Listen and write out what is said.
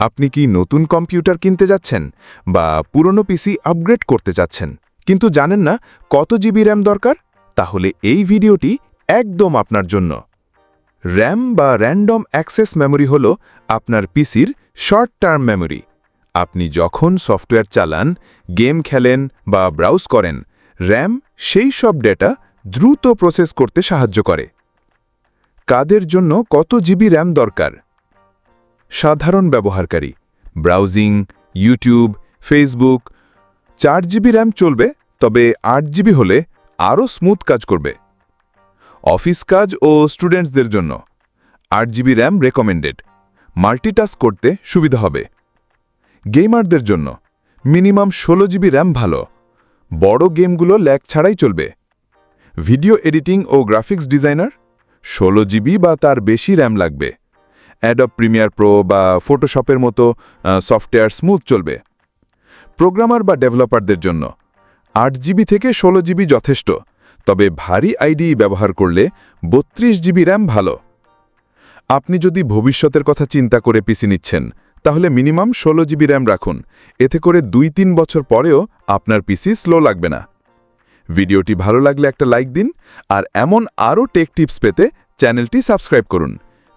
আপনি কি নতুন কম্পিউটার কিনতে যাচ্ছেন বা পুরনো পিসি আপগ্রেড করতে যাচ্ছেন? কিন্তু জানেন না কত জিবি র্যাম দরকার? তাহলে এই ভিডিওটি একদম আপনার জন্য। র্যাম বা র্যান্ডম অ্যাক্সেস মেমোরি হল আপনার পিসির শর্ট টার্ম মেমোরি আপনি যখন সফটওয়্যার চালান গেম খেলেন বা ব্রাউজ করেন র্যাম সেই সব ডেটা দ্রুত প্রসেস করতে সাহায্য করে। কাদের জন্য কত জিবি র্যাম দরকার? সাধারণ ব্যবহারকারী। ব্রাউজিং, ইউটিউব, ফেসবুক, চার জিবি র্যাম চলবে, তবে আট জিবি হলে আরও স্মুথ কাজ করবে। অফিস কাজ ও স্টুডেন্টসদের জন্য আট জিবি র্যাম রেকমেন্ডেড। মাল্টিটাস্ক করতে সুবিধা হবে। গেমারদের জন্য মিনিমাম ষোলো জিবি র্যাম ভালো। বড় গেমগুলো ল্যাগ ছাড়াই চলবে। ভিডিও এডিটিং ও গ্রাফিক্স ডিজাইনার, ষোলো জিবি বা তার বেশি র্যাম লাগবে। অ্যাডব প্রিমিয়ার প্রো বা ফটোশপের মতো সফটওয়্যার স্মুথ চলবে। প্রোগ্রামার বা ডেভেলপারদের জন্য আট জিবি থেকে ষোলো জিবি যথেষ্ট, তবে ভারী আইডি ব্যবহার করলে বত্রিশ জিবি র্যাম ভালো। আপনি যদি ভবিষ্যতের কথা চিন্তা করে পিসি নিচ্ছেন, তাহলে মিনিমাম ষোলো জিবি র্যাম রাখুন। এতে করে দুই তিন বছর পরেও আপনার পিসি স্লো লাগবে না। ভিডিওটি ভালো লাগলে একটা লাইক দিন, আর এমন আরও টেক টিপস পেতে চ্যানেলটি সাবস্ক্রাইব করুন।